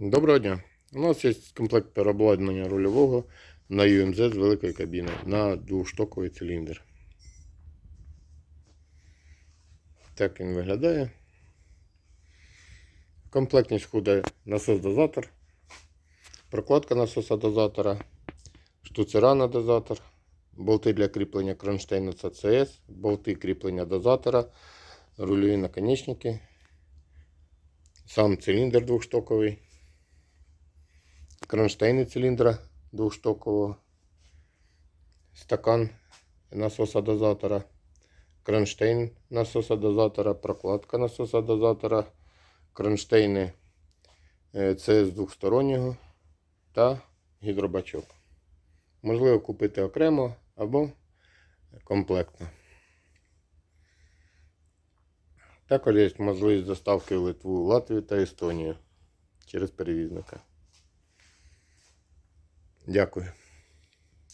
Доброго дня. У нас є комплект переобладнання рульового на UMZ з великої кабіни на двохштоковий циліндр. Так він виглядає. Комплектність входить насос-дозатор, прокладка насоса дозатора, штуцера на дозатор, болти для кріплення кронштейну ЦЦС, болти кріплення дозатора, рульові наконечники, сам циліндр двохштоковий кронштейни циліндра двохштокового, стакан насоса дозатора, кронштейн насоса дозатора, прокладка насоса дозатора, кронштейни е, ЦС двохстороннього та гідробачок. Можливо купити окремо або комплектно. Також є можливість доставки в Литву, Латвію та Естонію через перевізника. Дякую.